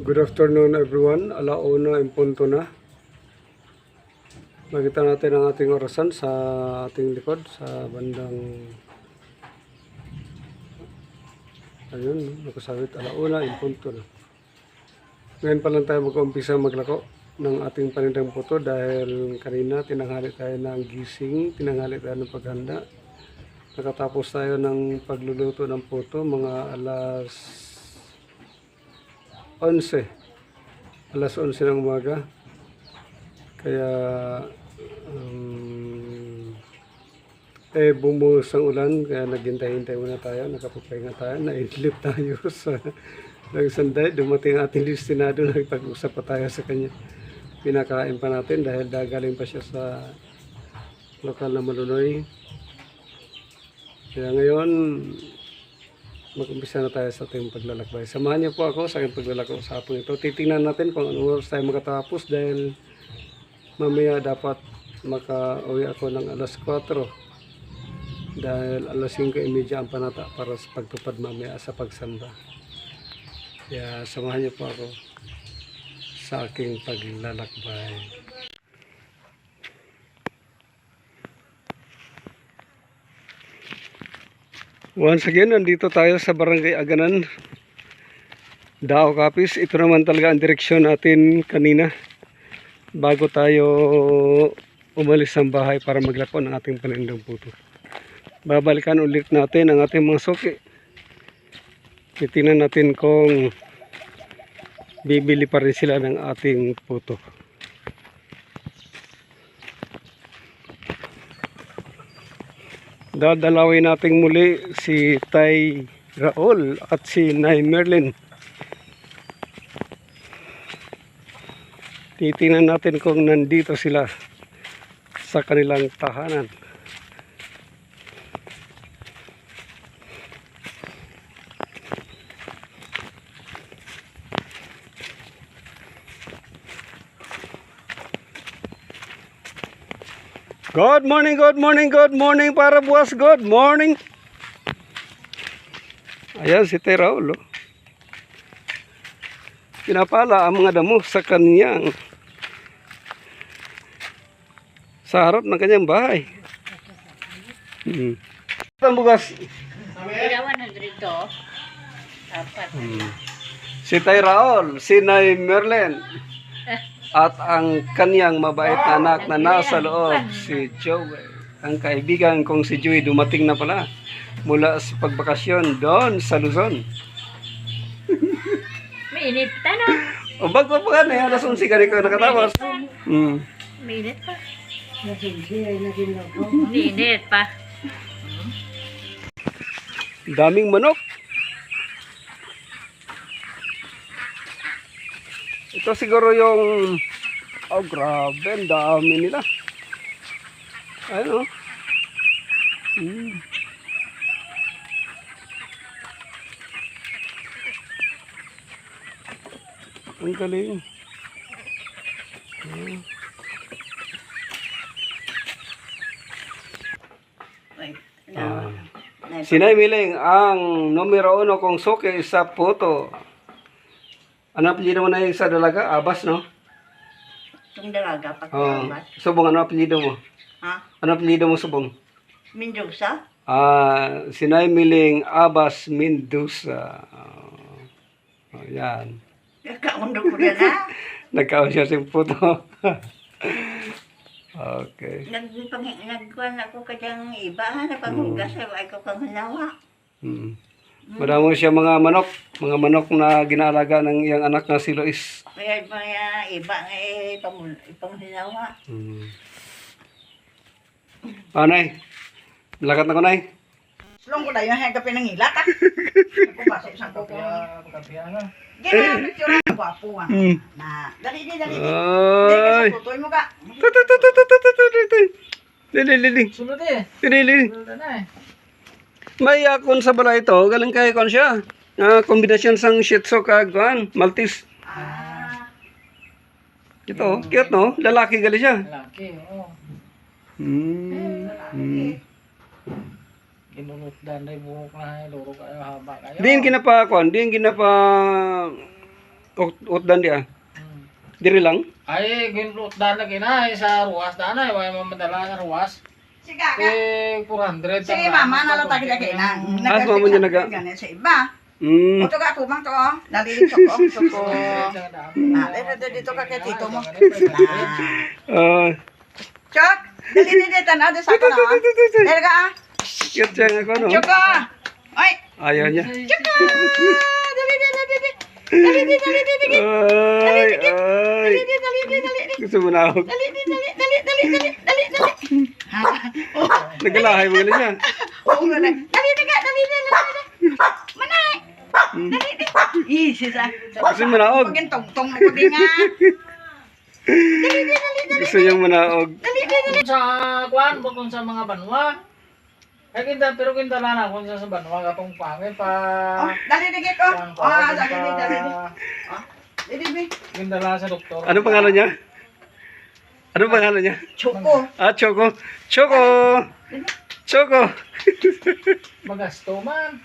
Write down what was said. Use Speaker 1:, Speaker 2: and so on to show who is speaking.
Speaker 1: Good afternoon everyone. Alauna in punto na. Makita natin ang ating orasan sa ating likod sa bandang ayun, nakasabit alauna in punto na. Ngayon pa lang tayo mag-umpisa maglako ng ating panindang puto dahil kanina tinanghali tayo ng gising, tinanghali tayo ng paghanda. Nakatapos tayo ng pagluluto ng puto mga alas 11. Alas 11 ng umaga. Kaya um, eh bumuhos ang ulan kaya naghintay-hintay muna tayo, nakapagpahinga tayo, naidlip tayo sa nagsanday. Dumating ang ating destinado, nagpag-usap pa tayo sa kanya. Pinakain pa natin dahil dagaling pa siya sa lokal na malunoy. Kaya ngayon, mag-umpisa na tayo sa ating paglalakbay. Samahan niyo po ako sa aking paglalako sa hapon ito. Titingnan natin kung anong oras tayo makatapos dahil mamaya dapat maka-uwi ako ng alas 4 dahil alas 5.30 ang panata para sa pagtupad mamaya sa pagsamba. Kaya samahan niyo po ako sa aking paglalakbay. Once again, nandito tayo sa Barangay Aganan, Dao Kapis. Ito naman talaga ang direksyon natin kanina bago tayo umalis ng bahay para maglako ng ating panindang puto. Babalikan ulit natin ang ating mga suki. Titingnan natin kung bibili pa rin sila ng ating puto. Dadalawin natin muli si Tay Raul at si Nay Merlin. Titingnan natin kung nandito sila sa kanilang tahanan. Good morning, good morning, good morning para buwas. Good morning. Ayan si Tay Raul. Oh. Pinapala ang mga damo sa kanyang sa harap ng kanyang bahay. Hmm. Ang bugas.
Speaker 2: Kaya 100 to. Apat.
Speaker 1: Hmm. Si Tay Raul, si Nay Merlin, at ang kanyang mabait na anak na nasa loob, si Joey. Ang kaibigan kong si Joey dumating na pala mula sa pagbakasyon doon sa Luzon.
Speaker 2: Mainit pa no?
Speaker 1: O bago pa ka na, alas 11 ka rin ko nakatapos. Hmm.
Speaker 2: Mainit pa. Mainit pa.
Speaker 1: Daming manok. Ito siguro yung Oh, grabe, ang dami nila. Ayun oh. Hmm. Ang galing. Hmm. Ah. Sinay Miling, ang numero uno kong suki sa puto. Ano apelyido mo na yung sa dalaga? Abas, no?
Speaker 3: Itong dalaga, pag
Speaker 1: Oh.
Speaker 3: uh,
Speaker 1: Subong, ano apelyido mo?
Speaker 3: Ha?
Speaker 1: Ano apelyido mo, Subong?
Speaker 3: Mendoza?
Speaker 1: Ah, Sinay Miling Abas Mendoza. Oh, oh, yan.
Speaker 3: Kakaundo ko na na.
Speaker 1: Nagkaon siya sa puto. okay.
Speaker 3: Nagpang, nagkuhan ako kanyang iba, ha? Napanghugas ako, ay ko kang halawa.
Speaker 1: Hmm. Madamo siya mga manok, mga manok na ginaalaga ng iyang anak na si Lois.
Speaker 3: Kaya mga iba nga eh, itong hinawa.
Speaker 1: Hmm. Ah, nay. Lakat na ko, nay.
Speaker 3: Sulong ko na yung hanggang pinangilat, ah. Nagpapasok sa ko. Kapya nga. Ganyan, nagsurang ako, apo,
Speaker 1: ah.
Speaker 3: Na, dali, dali, dali.
Speaker 1: Ay.
Speaker 3: Tutoy mo ka.
Speaker 1: Tutoy, tutoy, tutoy, tutoy, tutoy. Dali, dali.
Speaker 4: Sulod eh.
Speaker 1: Dali, dali.
Speaker 4: Sulod na eh.
Speaker 1: May akon sa bala ito. Galing kay kon siya. Ah, kombinasyon sang Shih Tzu kag kuan, Maltese.
Speaker 3: Ah,
Speaker 1: Ito, cute no? Lalaki gali siya.
Speaker 4: Lalaki, oo.
Speaker 1: Hmm. hmm.
Speaker 4: Ginulot dan day buhok na eh. Luro kayo haba kayo.
Speaker 1: Diin ginapa kuan, diin ginapa Ut utdan di ah.
Speaker 4: Hmm.
Speaker 1: Diri lang.
Speaker 4: Ay, ginrot dana kina ay sa ruwas dana ay way mamadala sa ruwas. Eh 400
Speaker 3: Sige, mama, nalatag na kayo na.
Speaker 1: Ah, mama niya naga-
Speaker 3: sa iba.
Speaker 1: Mm.
Speaker 3: Ito ka, tubang to, oh. Nalilito ko, ito ko. Ah, dito, dito ka kay tito mo. Ah.
Speaker 1: Ah,
Speaker 3: Chok, dali, dali, tanaw, dito sa ako na, oh. Ka, ah.
Speaker 1: cute siya nga ko no.
Speaker 3: Chok, ah. Ay,
Speaker 1: Ayaw niya.
Speaker 3: chok, ah. Dali, dali, dali, dali. Dali, dali, dali, dali, dali.
Speaker 1: Ay, ay.
Speaker 3: Dali, dali, dali, dali, dali.
Speaker 1: Gusto mo na ako.
Speaker 3: Dali, dali, dali, dali, dali, dali, dali, dali. Ah, oh,
Speaker 1: Nagalahay mo ganun niya.
Speaker 3: Oo nga na. Dali, dali, dali, dali, dali. Manay. Dali, dali. Ih, sisa.
Speaker 1: Gusto mo naog.
Speaker 3: Pagin tong-tong mo ko din nga. Dali, dali, dali, dali.
Speaker 1: Gusto niya manaog.
Speaker 3: Dali, dali, dali.
Speaker 4: Sa kuan bukod sa mga banwa. Ay kinta pero kinta na na kung sa sa banwa katong pangit pa.
Speaker 3: Oh, dali, dali ko.
Speaker 4: Pa,
Speaker 3: Ah,
Speaker 4: kinta-
Speaker 3: dali, dali, dali. Ah, dali, dali.
Speaker 4: Kinta na sa doktor.
Speaker 1: Ano pangalan niya? Ano pangalan niya?
Speaker 3: Choco.
Speaker 1: Ah, Choco. Choco! Choco!
Speaker 4: Magasto man.